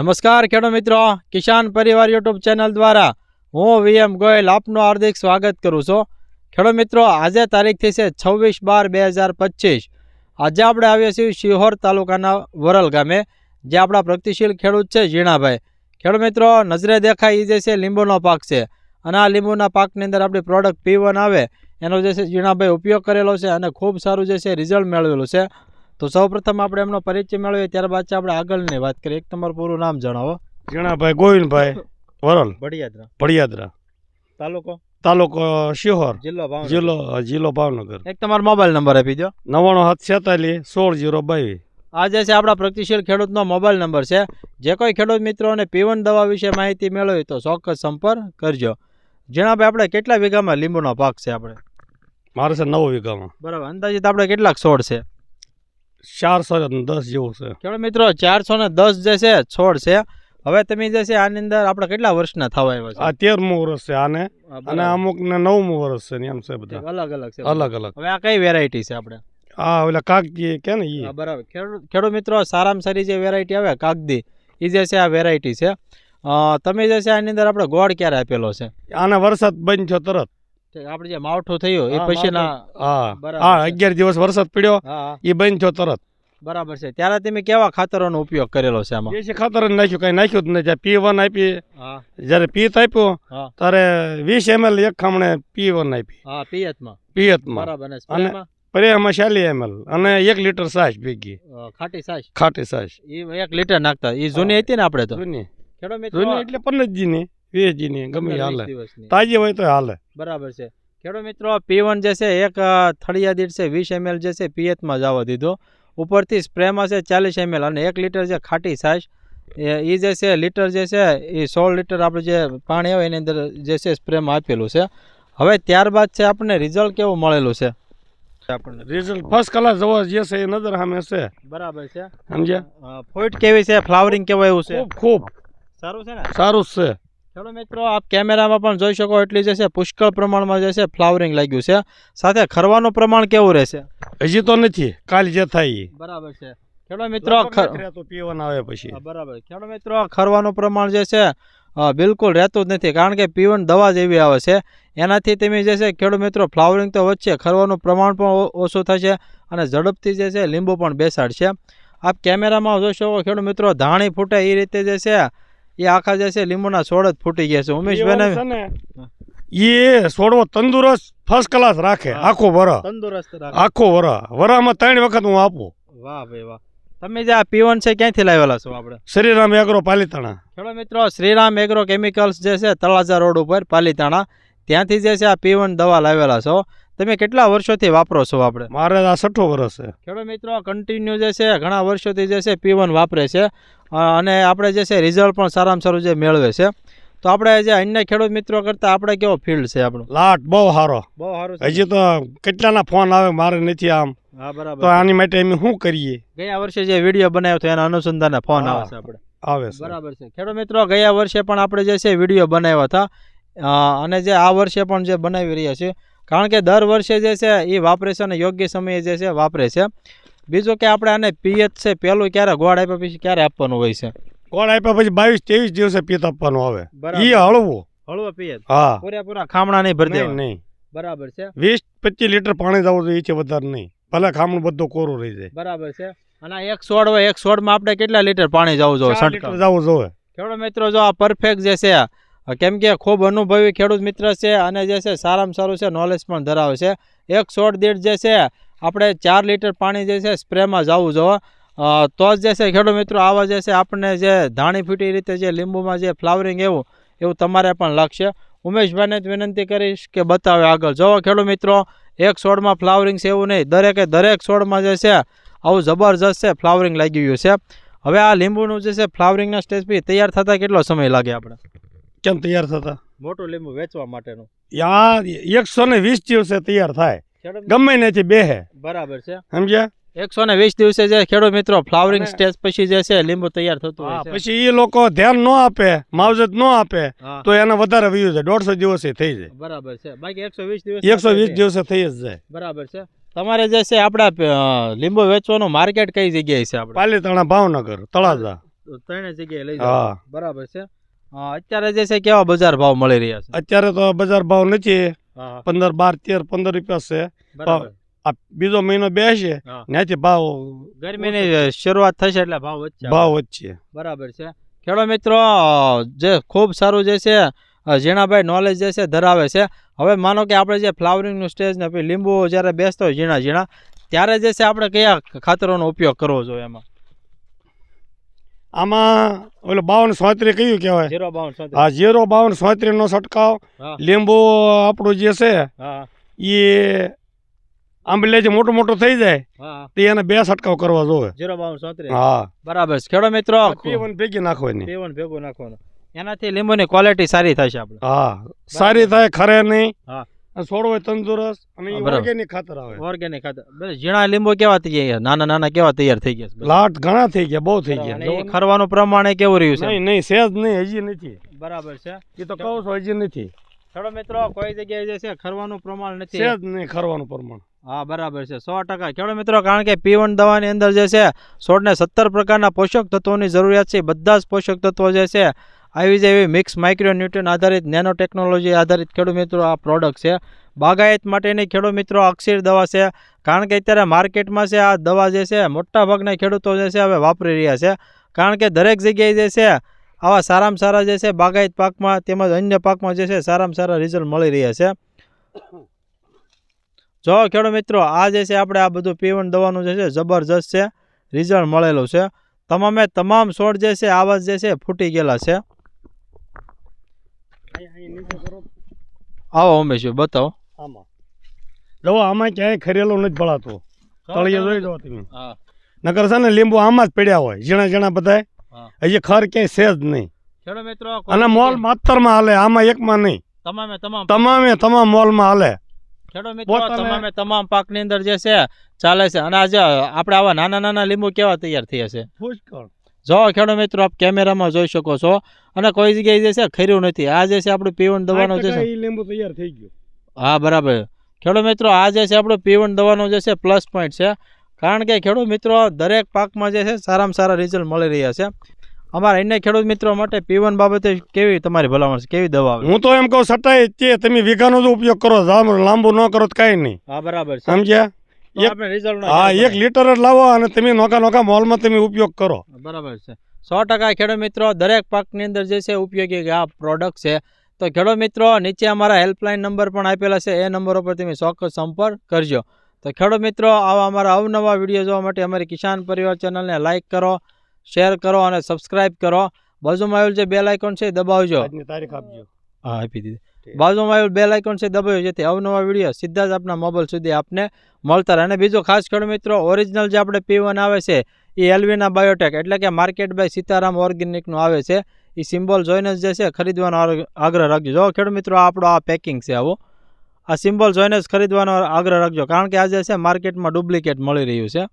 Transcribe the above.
નમસ્કાર ખેડૂત મિત્રો, કિસાન પરિવાર યુટ્યુબ ચેનલ દ્વારા હું વીએમ ગોયલ આપનું હાર્દિક સ્વાગત કરું છું. ખેડૂત મિત્રો, આજે તારીખથી છે છવ્વીસ બાર બે હજાર પચીસ. આજે આપણે આવીએ છીએ શિહોર તાલુકાના વરલ ગામે, જે આપણા પ્રગતિશીલ ખેડૂત છે ઝીણાભાઈ. ખેડૂત મિત્રો, નજરે દેખાય એ જે છે લીંબુનો પાક છે. અને આ લીંબુના પાકની અંદર આપણી પ્રોડક્ટ પી આવે, એનો જે છે ઝીણાભાઈ ઉપયોગ કરેલો છે અને ખૂબ સારું જે છે રિઝલ્ટ મેળવેલું છે. તો સૌપ્રથમ આપણે એમનો પરિચય મેળવીએ ત્યારબાદ આપણે આગળની વાત કરીએ. એક તમારું પૂરું નામ જણાવો. જીણાભાઈ ગોવિંદભાઈ વરલ. ભડિયાદરા ભડિયાદરા તાલુકો? તાલુકો શિહોર. જિલ્લો જિલ્લો જિલ્લો ભાવનગર. એક તમારો મોબાઈલ નંબર આપી દો નવાણું સાત છેતાલીસ સોળ જીરો બાવીસ. આ જે છે આપણા પ્રગતિશીલ ખેડૂતનો મોબાઈલ નંબર છે. જે કોઈ ખેડૂત મિત્રોને પીવન દવા વિશે માહિતી મેળવી તો ચોક્કસ સંપર્ક કરજો. જીણાભાઈ આપણે કેટલા વીઘામાં લીંબુનો પાક છે આપણે? મારે છે નવ વીઘામાં. બરાબર. અંદાજિત આપણે કેટલાક છોડ છે. ચારસો દસ જેવું છે. ખેડૂત મિત્રો? ચારસો ને દસ જે છે છોડ છે. હવે તમે જે છે આની અંદર આપણે કેટલા વર્ષના થવા આવ્યા આ તેરમું વર્ષ છે આને. અને અમુક ને નવમું વર્ષ છે એમ છે બધા. અલગ અલગ છે અલગ અલગ. હવે આ કઈ વેરાયટી છે આપણે? આ ઓલા કાગજી કે ને એ બરાબર. ખેડૂત મિત્રો સારામાં સારી જે વેરાયટી આવે કાગદી એ જે છે આ વેરાયટી છે. તમે જે છે આની અંદર આપણે ગોળ ક્યારે આપેલો છે? આને વરસાદ બંધ થયો તરત. આપણે જે માવઠો થયો એ પછીના હા. હા અગિયાર દિવસ વરસાદ પડ્યો એ બંધ થયો તરત. બરાબર છે. ત્યારે તમે કેવા ખાતરોનો ઉપયોગ કરેલો છે આમાં? દેશી ખાતર જ નાખ્યું કઈ નાખ્યું જ નહીં. પી વન આપી જ્યારે પીત આપ્યો ત્યારે વીસ એમએલ એક ખામણે પી વન આપી. હા પિયતમાં પિયતમાં બરાબર અને પ્રેમાં શાલી એમએલ અને એક લીટર સાસ ભેગી. ખાટી સાસ ખાટી સાસ એ એક લીટર નાખતા. એ જૂની હતી ને આપણે તો? જૂની. ખેડૂત મિત્રો એટલે પંદરજીની વીસજીની ગમે હાલે. તાજી હોય તો હાલે. બરાબર છે. ખેડૂત મિત્રો પીવન જે છે એક થળિયા દીઠ છે વીસ એમએલ જે છે પિયતમાં જવા દીધો. ઉપરથી સ્પ્રેમાં છે ચાલીસ એમએલ અને એક લીટર જે ખાટી છાશ એ જે છે લીટર જે છે એ સોળ લીટર આપણે જે પાણી આવે એની અંદર જે છે સ્પ્રેમાં આપેલું છે. હવે ત્યારબાદ છે આપણને રિઝલ્ટ કેવું મળેલું છે? આપણને. રિઝલ્ટ ફર્સ્ટ કલાક જવા જે છે એ નજર સામે છે. બરાબર છે. સમજ્યા? ફોઇટ કેવી છે ફ્લાવરિંગ કેવું એવું છે? ખૂબ ખૂબ. સારું છે ને? સારું જ છે. ખેડૂત મિત્રો આપ કેમેરામાં પણ જોઈ શકો એટલી જે છે પુષ્કળ પ્રમાણમાં જે છે ફ્લાવરિંગ લાગ્યું છે. સાથે ખરવાનું પ્રમાણ કેવું રહેશે? હજી તો નથી. કાલ જે થાય બરાબર છે. ખેડૂત મિત્રો પીવાના આવે પછી. બરાબર. ખેડૂત મિત્રો ખરવાનું પ્રમાણ જે છે બિલકુલ રહેતું જ નથી. કારણ કે પીવન દવા જેવી આવે છે. એનાથી તમે જે છે ખેડૂત મિત્રો ફ્લાવરિંગ તો વચ્ચે ખરવાનું પ્રમાણ પણ ઓછું થશે અને ઝડપથી જે છે લીંબુ પણ બેસાડશે. આપ કેમેરામાં જોઈ શકો ખેડૂત મિત્રો ધાણી ફૂટે એ રીતે જે છે એ આખા જે છે લીંબુના છોડ જ ફૂટી ગયા છે. ઉમેશભાઈ એ છોડવો તંદુરસ્ત ફર્સ્ટ ક્લાસ રાખે આખો વરા. તંદુરસ્ત આખો વરા. વરામાં ત્રણ વખત હું આપું. વાહ ભાઈ વાહ. તમે જે આ પીવન છે ક્યાંથી લાવેલા છો આપણે? શ્રીરામ એગ્રો પાલીતાણા. ખેડૂત મિત્રો શ્રીરામ એગ્રો કેમિકલ્સ જે છે તળાજા રોડ ઉપર પાલીતાણા. ત્યાંથી જે છે આ પીવન દવા લાવેલા છો. તમે કેટલા વર્ષોથી વાપરો છો આપણે? મારે આ છઠ્ઠો વર્ષ છે. ખેડૂત મિત્રો કન્ટિન્યુ જે છે ઘણા વર્ષોથી જે છે પીવન વાપરે છે. અને આપણે જે છે રિઝલ્ટ પણ સારામાં સારું જે મેળવે છે. તો આપણે જે અન્ય ખેડૂત મિત્રો કરતાં આપણે કેવો ફિલ્ડ છે આપણો? લાટ બહુ સારો બહુ સારો હજી તો કેટલાના ફોન આવે મારે નથી આમ. હા તો આની માટે અમે શું કરીએ? ગયા વર્ષે જે વીડિયો બનાવ્યો હતો એના અનુસંધાને ફોન આવે છે આપણે. આવે છે. બરાબર છે. ખેડૂત મિત્રો ગયા વર્ષે પણ આપણે જે છે વીડિયો બનાવ્યા હતા. અને જે આ વર્ષે પણ જે બનાવી રહ્યા છે કારણ કે દર વર્ષે જે છે એ વાપરે છે અને યોગ્ય સમયે જે છે વાપરે છે. બીજું કે આપણે આને પિયત છે પહેલું ક્યારે ગોળ આપ્યા પછી ક્યારે આપવાનું હોય છે? ગોળ આપ્યા પછી બાવીસ ત્રેવીસ દિવસે પિયત આપવાનું આવે. એ હળવો. હળવો પિયત? હા. પૂરેપૂરા ખામણા નહીં ભરી નહીં બરાબર છે. વીસ પચીસ લીટર પાણી જવું જોઈએ છે વધારે નહીં. ભલે ખામણું બધું કોરું રહી જાય. બરાબર છે. અને એક સોડ હોય એક સોડમાં આપણે કેટલા લીટર પાણી જવું જોઈએ? છંટકાવ. જવું જોઈએ. ખેડૂત મિત્રો જો આ પરફેક્ટ જે છે કેમ કે ખૂબ અનુભવી ખેડૂત મિત્ર છે અને જે છે સારામાં સારું છે નોલેજ પણ ધરાવે છે. એક સોડ દીઠ જે છે આપણે ચાર લીટર પાણી જે છે સ્પ્રેમાં જવું જોઈએ તો જ જે છે ખેડૂત મિત્રો આવા જે છે આપણને જે ધાણી ફૂટી રીતે જે લીંબુમાં જે ફ્લાવરિંગ એવું એવું તમારે પણ લાગશે. ઉમેશભાઈને જ વિનંતી કરીશ કે બતાવે આગળ. જો ખેડૂત મિત્રો એક છોડમાં ફ્લાવરિંગ છે એવું નહીં. દરેકે દરેક છોડમાં જે છે આવું જબરજસ્ત છે ફ્લાવરિંગ લાગી ગયું છે. હવે આ લીંબુનું જે છે ફ્લાવરિંગના સ્ટેજ પર તૈયાર થતાં કેટલો સમય લાગે આપણે? કેમ તૈયાર થતા? મોટું લીંબુ વેચવા માટેનું. યા એકસો ને વીસ દિવસે તૈયાર થાય. ગમે નથી બેહે. બરાબર છે. સમજ્યા? એકસો ને વીસ દિવસે જે ખેડૂત મિત્રો ફ્લાવરિંગ સ્ટેજ પછી જે છે લીંબુ તૈયાર થતું હોય છે. પછી એ લોકો ધ્યાન ન આપે માવજત ન આપે તો એને વધારે વ્યૂ છે દોઢસો દિવસે થઈ જાય. બરાબર છે. બાકી એકસો વીસ દિવસ એકસો વીસ દિવસે થઈ જ જાય. બરાબર છે. તમારે જે છે આપણા લીંબુ વેચવાનું માર્કેટ કઈ જગ્યાએ છે આપણે? પાલીતાણા ભાવનગર તળાજા. ત્રણે જગ્યાએ લઈ જાઓ. બરાબર છે. અત્યારે જે છે કેવા બજાર ભાવ મળી રહ્યા છે? અત્યારે તો બજાર ભાવ નથી. પંદર બાર તેર પંદર રૂપિયા છે. આ બીજો મહિનો બેસે. ત્યાંથી ભાવ ગરમીની શરૂઆત થશે એટલે ભાવ વધશે ભાવ વધશે. બરાબર છે. ખેડો મિત્રો જે ખૂબ સારું જે છે ઝીણાભાઈ નોલેજ જે છે ધરાવે છે. હવે માનો કે આપણે જે ફ્લાવરિંગનું સ્ટેજ ને પછી લીંબુ જ્યારે બેસતો હોય ઝીણા ઝીણા ત્યારે જે છે આપણે કયા ખાતરોનો ઉપયોગ કરવો જોઈએ એમાં? આમાં ઓલો બાવન સોત્રી કયું કહેવાય? હા આ ઝીરો બાવન સોત્રી નો છટકાવ. લીંબુ આપણું જે છે એ આંબલે જે મોટું મોટું થઈ જાય તે એને બે છટકાવ કરવા જોવે. ઝીરો બાવન સોત્રીસ. હા. બરાબર ખેડો મિત્રો. પીવન ભેગી નાખવાની. પીવન ભેગું નાખવાનું. એનાથી લીંબુની ક્વોલિટી સારી થશે આપણે. હા. સારી થાય ખરે નહીં. હા. છોડ હોય તંદુરસ્ત અને ઓર્ગેનિક ખાતર આવે. ઓર્ગેનિક ખાતર. બસ ઝીણા લીંબુ કેવા થઈ ગયા? નાના નાના કેવા તૈયાર થઈ ગયા લાટ ઘણા થઈ ગયા બહુ થઈ ગયા. ખરવાનું પ્રમાણે કેવું રહ્યું છે? નહીં નહીં સહેજ નહીં હજી નથી. બરાબર છે. એ તો કહું છું હજી નથી. ખેડૂત મિત્રો કોઈ જગ્યાએ જે છે ખરવાનું પ્રમાણ નથી. નહીં ખરવાનું પ્રમાણ. હા બરાબર છે. સો ટકા. ખેડૂત મિત્રો કારણ કે પીવન દવાની અંદર જે છે છોડને સત્તર પ્રકારના પોષક તત્વોની જરૂરિયાત છે. બધા જ પોષક તત્વો જે છે આવી જ એવી મિક્સ માઇક્રોન્યુટ્રન આધારિત નેનો ટેકનોલોજી આધારિત ખેડૂત મિત્રો આ પ્રોડક્ટ છે. બાગાયત માટેની ખેડૂત મિત્રો અક્ષીર દવા છે. કારણ કે અત્યારે માર્કેટમાં છે, આ દવા જે છે, મોટાભાગના ખેડૂતો જે છે, હવે વાપરી રહ્યા છે. કારણ કે દરેક જગ્યાએ જે છે, આવા સારામાં સારા જે છે, બાગાયત પાકમાં તેમજ અન્ય પાકમાં જે છે, સારામાં સારા રિઝલ્ટ મળી રહ્યા છે. જો ખેડૂત મિત્રો, આ જે છે, આપણે આ બધું પીવણ દવાનું જે છે, જબરજસ્ત છે. રિઝલ્ટ મળેલું છે. તમામે તમામ છોડ જે છે, આવા જ જે છે, ફૂટી ગયેલા છે. આવો ઉમેશભાઈ બતાવો. આમાં. જો આમાં ક્યાંય ખરેલો નથી ભળાતો. તળિયે જોઈ દો તમે. નકર છે ને લીંબુ આમાં જ પડ્યા હોય ઝીણા ઝીણા બધાય. હજી ખર ક્યાંય છે જ નહીં. મિત્રો અને મોલ માતરમાં હાલે આમાં એકમાં નહીં. તમામે તમામ તમામે તમામ મોલમાં હાલે. ખેડૂત મિત્રો તમામે તમામ પાકની અંદર જે છે ચાલે છે. અને આજે આપણે આવા નાના નાના લીંબુ કેવા તૈયાર થયા છે? પુષ્કળ. જો ખેડૂત મિત્રો આપ કેમેરામાં જોઈ શકો છો. અને કોઈ જગ્યાએ જે છે ખર્યું નથી. આ જે છે આપણું પીવન દવાનો જે છે. લીંબુ તૈયાર થઈ ગયો. હા બરાબર. ખેડૂત મિત્રો આ જે છે આપણું પીવન દવાનો જે છે પ્લસ પોઈન્ટ છે. કારણ કે ખેડૂત મિત્રો દરેક પાકમાં જે છે સારામાં સારા રિઝલ્ટ મળી રહ્યા છે. અમારા અન્ય ખેડૂત મિત્રો માટે પીવન બાબતે કેવી તમારી ભલામણ છે? કેવી દવા હું તો એમ કહું સટાઈ તે તમે વીઘાનો જ ઉપયોગ કરો. લાંબુ લાંબુ ન કરો તો કાંઈ નહીં. હા બરાબર સમજ્યા? એક- આપણે હા એક લીટર જ લાવો અને તમે નોકા નોકા મોલમાં તમે ઉપયોગ કરો. બરાબર છે. સો ટકા ખેડૂત મિત્રો દરેક પાકની અંદર જે છે ઉપયોગી આ પ્રોડક્ટ છે. તો ખેડૂત મિત્રો નીચે અમારા હેલ્પલાઇન નંબર પણ આપેલા છે. એ નંબર ઉપર તમે ચોક્કસ સંપર્ક કરજો. તો ખેડૂત મિત્રો આવા અમારા અવનવા વીડિયો જોવા માટે અમારી કિસાન પરિવાર ચેનલને લાઇક કરો શેર કરો અને સબસ્ક્રાઇબ કરો. બાજુમાં આવેલું જે બેલ આઇકોન છે એ દબાવજો. આજની તારીખ આપજો. હા આપી દીધી. બાજુમાં આવેલ બેલ આઇકોન છે દબાવ્યું, જેથી અવનવા વીડિયો સીધા જ આપણા મોબાઈલ સુધી આપને મળતા રહે. અને બીજું ખાસ ખેડૂત મિત્રો ઓરિજિનલ જે આપણે પીવન આવે છે, એ એલવીના બાયોટેક એટલે કે માર્કેટ બાય સીતારામ ઓર્ગેનિકનું આવે છે. એ સિમ્બોલ જોઈને જ જે છે, ખરીદવાનો આગ્રહ રાખજો. જો ખેડૂત મિત્રો આપણો આ પેકિંગ છે આવું. આ સિમ્બોલ જોઈને જ ખરીદવાનો આગ્રહ રાખજો, કારણ કે આજે છે માર્કેટમાં ડુપ્લિકેટ મળી રહ્યું છે.